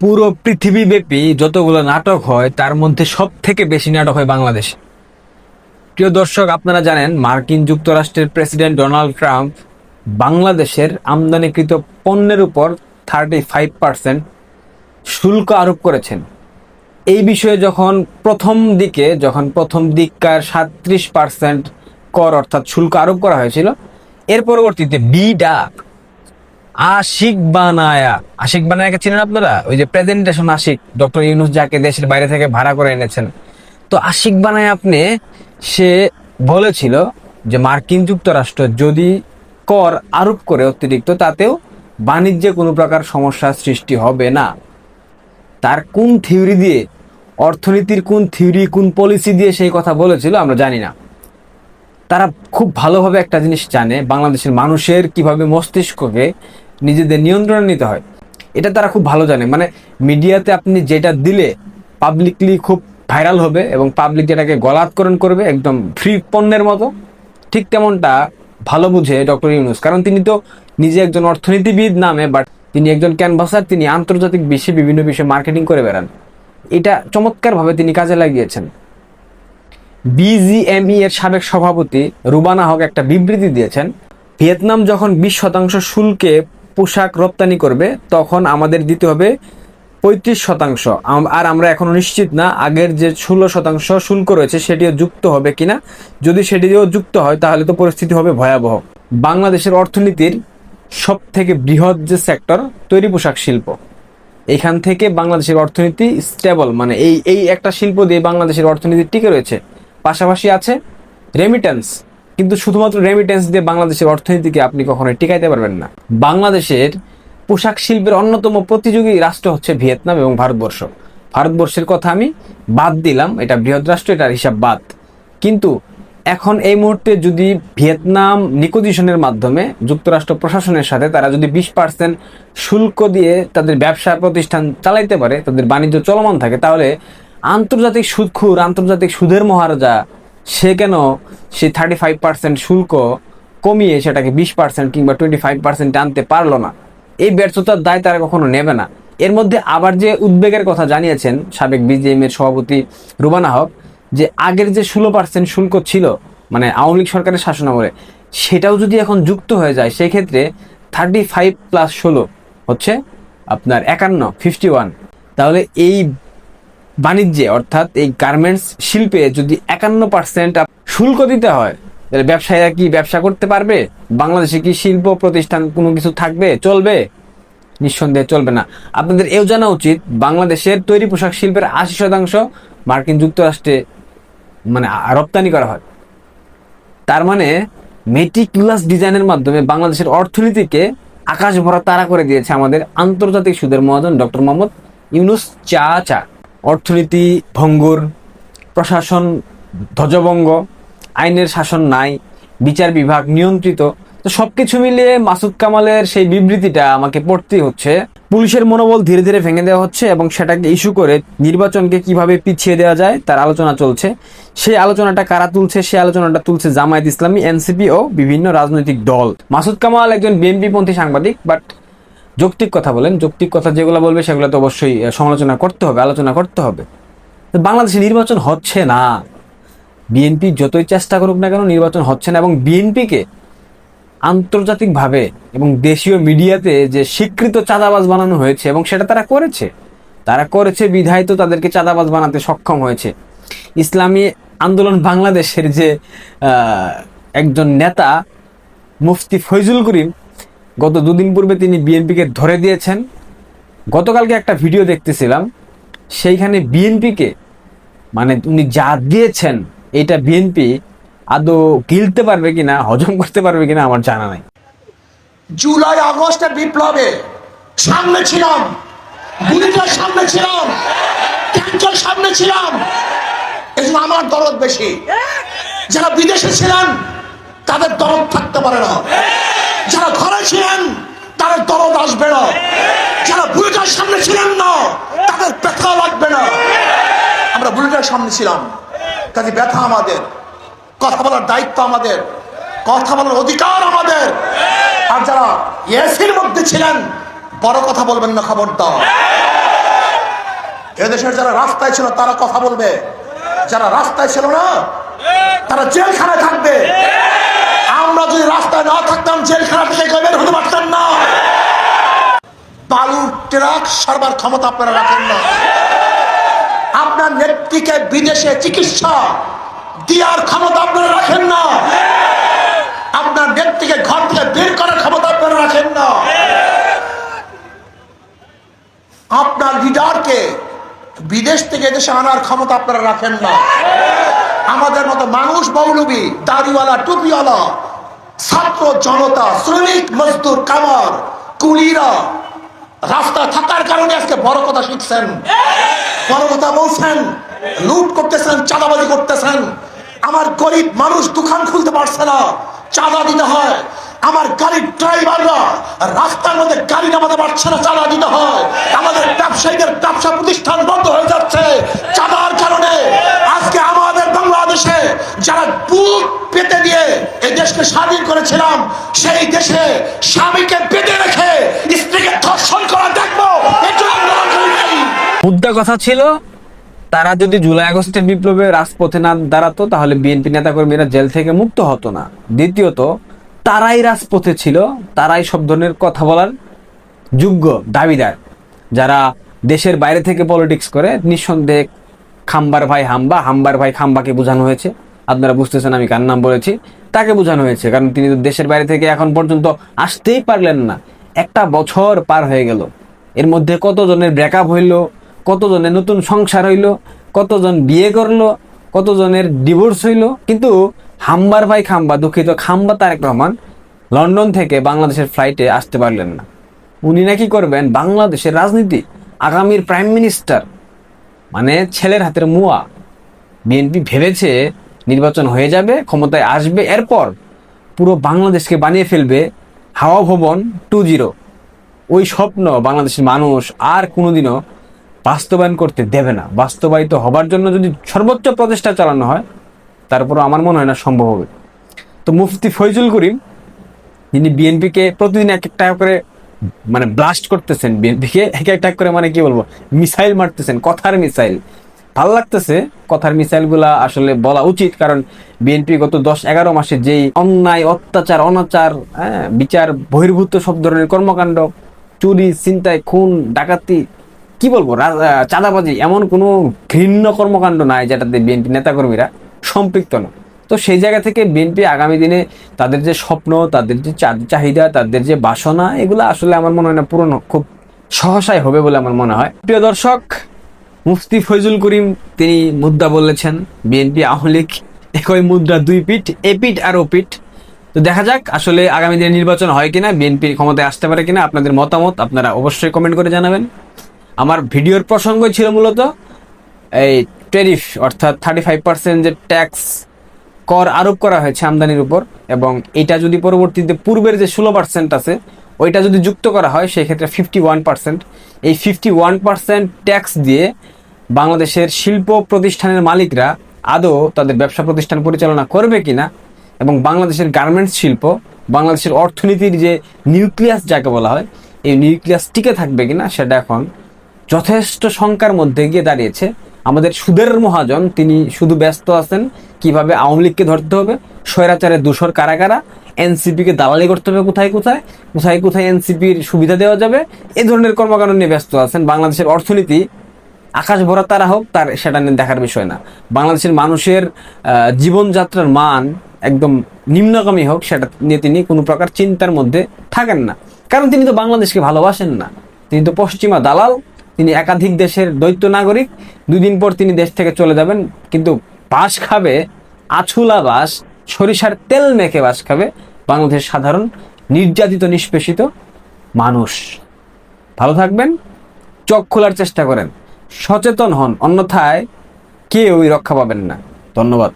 পুরো পৃথিবীব্যাপী যতগুলো নাটক হয়, তার মধ্যে সব থেকে বেশি নাটক হয় বাংলাদেশে। প্রিয় দর্শক, আপনারা জানেন মার্কিন যুক্তরাষ্ট্রের প্রেসিডেন্ট ডোনাল্ড ট্রাম্প বাংলাদেশের আমদানিকৃত পণ্যের উপর থার্টি ফাইভ পার্সেন্ট শুল্ক আরোপ করেছেন। এই বিষয়ে যখন প্রথম দিকে, যখন প্রথম দিককার সাত্রিশ পার্সেন্ট কর অর্থাৎ শুল্ক আরোপ করা হয়েছিল, এর পরবর্তীতে বি ডাক আশিক বানায়া। আশিক বানায়াকে চিনেন আপনারা? ওই যে প্রেজেন্টেশন আশিক ডক্টর ইউনুস যাকে দেশের বাইরে থেকে ভাড়া করে এনেছেন। তো আশিক বানায় আপনি, সে বলেছিল যে মার্কিন যুক্তরাষ্ট্র যদি কর আরোপ করে অতিরিক্ত, তাতেও বাণিজ্যে কোনো প্রকার সমস্যার সৃষ্টি হবে না। তার কোন থিওরি দিয়ে, অর্থনীতির কোন থিওরি কোন পলিসি দিয়ে সেই কথা বলেছিল, আমরা জানি না। তারা খুব ভালোভাবে একটা জিনিস জানে, বাংলাদেশের মানুষের কীভাবে মস্তিষ্ককে নিজেদের নিয়ন্ত্রণে নিতে হয়। এটা তারা খুব ভালো জানে। মানে মিডিয়াতে আপনি যেটা দিলে পাবলিকলি খুব ভাইরাল হবে এবং পাবলিক যেটাকে গলাৎকরণ করবে একদম ফ্রি পণ্যের মতো, ঠিক তেমনটা ভালো বুঝে ডক্টর ইউনুস। কারণ তিনি তো নিজে একজন অর্থনীতিবিদ নামে বাট তিনি একজন ক্যানভাসার, তিনি আন্তর্জাতিক বিশ্বে বিভিন্ন বিষয়ে মার্কেটিং করে বেড়ান। এটা চমৎকারভাবে তিনি কাজে লাগিয়েছেন। বিজিএমই এর সাবেক সভাপতি রুবানা হক একটা বিবৃতি দিয়েছেন, ভিয়েতনাম যখন বিশ শতাংশ শুল্কে পোশাক রপ্তানি করবে, তখন আমাদের দিতে হবে পঁয়ত্রিশ শতাংশ। আর আমরা এখনও নিশ্চিত না আগের যে ষোলো শতাংশ শুল্ক রয়েছে সেটিও যুক্ত হবে কিনা। যদি সেটিও যুক্ত হয়, তাহলে তো পরিস্থিতি হবে ভয়াবহ। বাংলাদেশের অর্থনীতির সব থেকে বৃহৎ যে সেক্টর, তৈরি পোশাক শিল্প। এখান থেকে বাংলাদেশের অর্থনীতি স্টেবল মানে এই এই একটা শিল্প দিয়ে বাংলাদেশের অর্থনীতি টিকে রয়েছে। পাশাপাশি আছে রেমিটেন্স কিন্তু শুধুমাত্র রেমিটেন্স দিয়ে বাংলাদেশের অর্থনীতিকে আপনি কখনোই টিকাইতে পারবেন না। বাংলাদেশের পোশাক শিল্পের অন্যতম প্রতিযোগী রাষ্ট্র হচ্ছে ভিয়েতনাম এবং ভারতবর্ষ। ভারতবর্ষের কথা আমি বাদ দিলাম, এটা বৃহৎ রাষ্ট্র, এটার হিসাব বাদ। কিন্তু এখন এই মুহূর্তে যদি ভিয়েতনাম নিকোজিশনের মাধ্যমে যুক্তরাষ্ট্র প্রশাসনের সাথে তারা যদি বিশ পার্সেন্ট শুল্ক দিয়ে তাদের ব্যবসা প্রতিষ্ঠান চালাইতে পারে, তাদের বাণিজ্য চলমান থাকে, তাহলে আন্তর্জাতিক সুদখুর আন্তর্জাতিক সুদের মহারাজা সে কেন সে থার্টি ফাইভ পার্সেন্ট শুল্ক কমিয়ে সেটাকে বিশ পার্সেন্ট কিংবা টোয়েন্টি ফাইভ পার্সেন্ট আনতে পারল না। এই ব্যর্থতার দায় তারা কখনো নেবে না। এর মধ্যে আবার যে উদ্বেগের কথা জানিয়েছেন সাবেক বিজিএম এর সভাপতি রুবানা হক, যে আগের যে ষোলো পার্সেন্ট শুল্ক ছিল মানে আওয়ামী লীগ সরকারের শাসনামলে সেটাও যদি এখন যুক্ত হয়ে যায়, সেক্ষেত্রে থার্টি ফাইভ প্লাস ষোলো হচ্ছে আপনার একান্ন ফিফটি ওয়ান তাহলে এই বাণিজ্যে, অর্থাৎ এই গার্মেন্টস শিল্পে যদি একান্ন পার্সেন্ট শুল্ক দিতে হয়, তাহলে ব্যবসায়ীরা কি ব্যবসা করতে পারবে? বাংলাদেশে কি শিল্প প্রতিষ্ঠান কোনো কিছু থাকবে? চলবে? নিঃসন্দেহে চলবে না। আপনাদের এও জানা উচিত, বাংলাদেশের তৈরি পোশাক শিল্পের আশি শতাংশ মার্কিন যুক্তরাষ্ট্রে মানে রপ্তানি করা হয়। তার মানে মেটিকুলাস ডিজাইনের মাধ্যমে বাংলাদেশের অর্থনীতিকে আকাশ ভরা তারা করে দিয়েছে আমাদের আন্তর্জাতিক সুদের মহাজন ডক্টর মোহাম্মদ ইউনুস চা চা। অর্থনীতি, ভঙ্গুর, প্রশাসন ধ্বজভঙ্গ, আইনের শাসন নাই, বিচার বিভাগ নিয়ন্ত্রিত, তো সব কিছু মিলিয়ে মাসুদ কামালের সেই বিবৃতিটা আমাকে পড়তেই হচ্ছে। পুলিশের মনোবল ধীরে ধীরে ভেঙে দেওয়া হচ্ছে এবং সেটাকে ইস্যু করে নির্বাচনকে কীভাবে পিছিয়ে দেওয়া যায় তার আলোচনা চলছে। সেই আলোচনাটা কারা তুলছে, সেই আলোচনাটা তুলছে জামায়াত ইসলামী, এনসিপি ও বিভিন্ন রাজনৈতিক দল। মাসুদ কামাল একজন বিএনপি পন্থী সাংবাদিক বাট যৌক্তিক কথা বলেন, যৌক্তিক কথা যেগুলো বলবে সেগুলো তো অবশ্যই সমালোচনা করতে হবে, আলোচনা করতে হবে। বাংলাদেশে নির্বাচন হচ্ছে না। বিএনপি যতই চেষ্টা করুক না কেন নির্বাচন হচ্ছে না এবং বিএনপিকে আন্তর্জাতিকভাবে এবং দেশীয় মিডিয়াতে যে স্বীকৃত চাঁদাবাজ বানানো হয়েছে এবং সেটা তারা করেছে তারা করেছে বিধায় তো তাদেরকে চাঁদাবাজ বানাতে সক্ষম হয়েছে। ইসলামী আন্দোলন বাংলাদেশের যে একজন নেতা, মুফতি ফৈজুল করিম গত দুদিন পূর্বে তিনি বিএনপিকে ধরে দিয়েছেন। গতকালকে একটা ভিডিও দেখতেছিলাম, সেইখানে বিএনপিকে মানে উনি যা দিয়েছেন, এটা বিএনপি আদৌ গিলতে পারবে কিনা, হজম করতে পারবে কিনা আমার জানা নাই। জুলাই আগস্টের বিপ্লবে সামনে ছিলাম। গুলিটার সামনে ছিলাম। ট্যাঙ্কের সামনে ছিলাম। এজন্য আমার দরদ বেশি। যারা বিদেশে ছিলেন, তাদের দরদ থাকতে পারে না। যারা ঘরে ছিলেন, তাদের দরদ আসবে না। যারা বুলেটের সামনে ছিলেন না, তাদের ব্যথা লাগবে না। আমরা বুলেটের সামনে ছিলাম। কাজে ব্যথা আমাদের, কথা বলার দায়িত্ব আমাদের, কথা বলার অধিকার আমাদের। আর যারা এসির মধ্যে ছিলেন, বড় কথা বলবেন না খবরদার। এদেশের যারা রাস্তায় ছিল, তারা কথা বলবে। যারা রাস্তায় ছিল না, তারা জেলখানায় থাকবে। যদি রাস্তায় না থাকতাম, জেলখানা থেকে বের হতে পারতাম না। বালুর ট্রাক সারবার ক্ষমতা আপনারা রাখেন না। আপনার নেত্রীকে বিদেশে চিকিৎসা দেওয়ার ক্ষমতা আপনারা রাখেন না। আপনার নেত্রীকে ঘর থেকে বের করার ক্ষমতা আপনারা রাখেন না। আপনার লিডারকে বিদেশ থেকে দেশে আনার ক্ষমতা আপনারা রাখেন না। আমাদের মতো মানুষ, মৌলবী, দাড়িওয়ালা, টুপিওয়ালা ছাত্র জনতা, শ্রমিক, মজদুর, কামার, কুলিরা, রাস্তা থাকার কারণে আজকে বড় কথা শিখছেন। বড় কথা বলছেন, লুট করতেছেন, চাঁদাবাজি করতেছেন। আমার গরিব মানুষ দোকান খুলতে পারছে না, চাঁদা দিতে হয়। আমার গাড়ির ড্রাইভাররা রাস্তার মধ্যে গাড়ি নামাতে পারছে না, চাঁদা দিতে হয়। আমাদের ব্যবসায়ীদের ব্যবসা প্রতিষ্ঠান বন্ধ হয়ে যাচ্ছে, চাঁদার কারণে। যারা বুক পেতে দিয়ে এই দেশকে স্বাধীন করেছিলাম, সেই দেশে স্বামীকে পেতে রেখে স্ত্রীকে ধর্ষণ করা দেখব। মুদ্রা কথা ছিল, তারা যদি জুলাই আগস্টের বিপ্লবে রাজপথে না দাঁড়াতো, তাহলে বিএনপি নেতাকর্মীরা জেল থেকে মুক্ত হতো না। দ্বিতীয়ত, তারাই রাজপথে ছিল, তারাই সব ধরনের কথা বলার যোগ্য দাবিদার, যারা দেশের বাইরে থেকে পলিটিক্স করে, নিঃসন্দেহে খাম্বার ভাই হাম্বা, হাম্বার ভাই খাম্বাকে বোঝানো হয়েছে। আপনারা বুঝতেছেন আমি কার নাম বলেছি? তাকে বোঝানো হয়েছে, কারণ তিনি তো দেশের বাইরে থেকে এখন পর্যন্ত আসতেই পারলেন না। একটা বছর পার হয়ে গেল। এর মধ্যে কতজনের ব্রেকআপ হইল, কতজনের নতুন সংসার হইল, কতজন বিয়ে করল, কতজনের ডিভোর্স হইল। কিন্তু হাম্বার ভাই খাম্বা, দুঃখিত, খাম্বা তারেক রহমান লন্ডন থেকে বাংলাদেশের ফ্লাইটে আসতে পারলেন না। উনি নাকি করবেন বাংলাদেশের রাজনীতি। আগামীর প্রাইম মিনিস্টার মানে ছেলের হাতের মুয়া। বিএনপি ভেবেছে নির্বাচন হয়ে যাবে, ক্ষমতায় আসবে, এরপর পুরো বাংলাদেশকে বানিয়ে ফেলবে হাওয়া ভবন টু জিরো। ওই স্বপ্ন বাংলাদেশের মানুষ আর কোনোদিনও বাস্তবায়ন করতে দেবে না। বাস্তবায়িত হবার জন্য যদি সর্বোচ্চ প্রচেষ্টা চালানো হয়, তারপরও আমার মনে হয় না সম্ভব হবে। তো মুফতি ফৈজুল করিম, যিনি বিএনপিকে প্রতিদিন এক একটা করে মানে ব্লাস্ট করতেছেন বিএনপিকে এক একটা করে মানে কি বলব? মিসাইল মারতেছেন, কথার মিসাইল। ভালো লাগতেছে। কথার মিসাইলগুলা আসলে বলা উচিত, কারণ বিএনপি গত দশ এগারো মাসে যেই অন্যায়, অত্যাচার, অনাচার হ্যাঁ বিচার, বহির্ভূত সব ধরনের কর্মকাণ্ড, চুরি, ছিনতাই, খুন, ডাকাতি, কি বলব চাঁদাবাজি, এমন কোনো ঘৃণ্য কর্মকাণ্ড নাই যেটাতে বিএনপি নেতাকর্মীরা সম্পৃক্ত না। তো সেই জায়গা থেকে বিএনপি আগামী দিনে তাদের যে স্বপ্ন, তাদের যে চাহিদা, তাদের যে বাসনা, এগুলো আসলে আমার মনে হয় না পূরণ খুব সহসায় হবে বলে আমার মনে হয়। প্রিয় দর্শক মুফতি ফৈজুল করিম, তিনি মুদ্রা বলেছেন, বিএনপি আওয়ামী লীগ একই মুদ্রা দুই পিঠ, এ পিঠ আর ও পিঠ। তো দেখা যাক, আসলে আগামী দিনে নির্বাচন হয় কিনা বিএনপি ক্ষমতায় আসতে পারে কিনা, আপনাদের মতামত আপনারা অবশ্যই কমেন্ট করে জানাবেন। আমার ভিডিওর প্রসঙ্গই ছিল মূলত এই ট্যারিফ অর্থাৎ থার্টি ফাইভ পার্সেন্ট যে ট্যাক্স কর আরোপ করা হয়েছে আমদানির উপর, এবং এটা যদি পরবর্তীতে পূর্বের যে ষোলো পার্সেন্ট আছে ওইটা যদি যুক্ত করা হয়, সেক্ষেত্রে ফিফটি ওয়ান পার্সেন্ট এই ফিফটি ওয়ান পার্সেন্ট ট্যাক্স দিয়ে বাংলাদেশের শিল্প প্রতিষ্ঠানের মালিকরা আদৌ তাদের ব্যবসা প্রতিষ্ঠান পরিচালনা করবে কিনা এবং বাংলাদেশের গার্মেন্টস শিল্প, বাংলাদেশের অর্থনীতির যে নিউক্লিয়াস যাকে বলা হয়, এই নিউক্লিয়াস টিকে থাকবে কিনা সেটা এখন যথেষ্ট শঙ্কার মধ্যে গিয়ে দাঁড়িয়েছে। আমাদের সুদের মহাজন, তিনি শুধু ব্যস্ত আছেন, কীভাবে আওয়ামী লীগকে ধরতে হবে স্বৈরাচারের দূষর কারা কারা? এনসিপিকে দালালি করতে হবে কোথায় কোথায়? কোথায় কোথায় এনসিপির সুবিধা দেওয়া যাবে? এ ধরনের কর্মকাণ্ড নিয়ে ব্যস্ত আছেন বাংলাদেশের অর্থনীতি। আকাশ ভরা তারা হোক, তার সেটা নিয়ে দেখার বিষয় না। বাংলাদেশের মানুষের জীবনযাত্রার মান একদম নিম্নগামী হোক, সেটা নিয়ে তিনি কোনো প্রকার চিন্তার মধ্যে থাকেন না। কারণ তিনি তো বাংলাদেশকে ভালোবাসেন না। তিনি তো পশ্চিমা দালাল, তিনি একাধিক দেশের দ্বৈত নাগরিক। দুদিন পর তিনি দেশ থেকে চলে যাবেন, কিন্তু বাস খাবে আছুলা বাস সরিষার তেল মেখে বাস খাবে বাংলাদেশের সাধারণ, নির্যাতিত, নিষ্পেষিত মানুষ। ভালো থাকবেন, চোখ খোলার চেষ্টা করেন, সচেতন হন, অন্যথায় কেউই রক্ষা পাবেন না। ধন্যবাদ।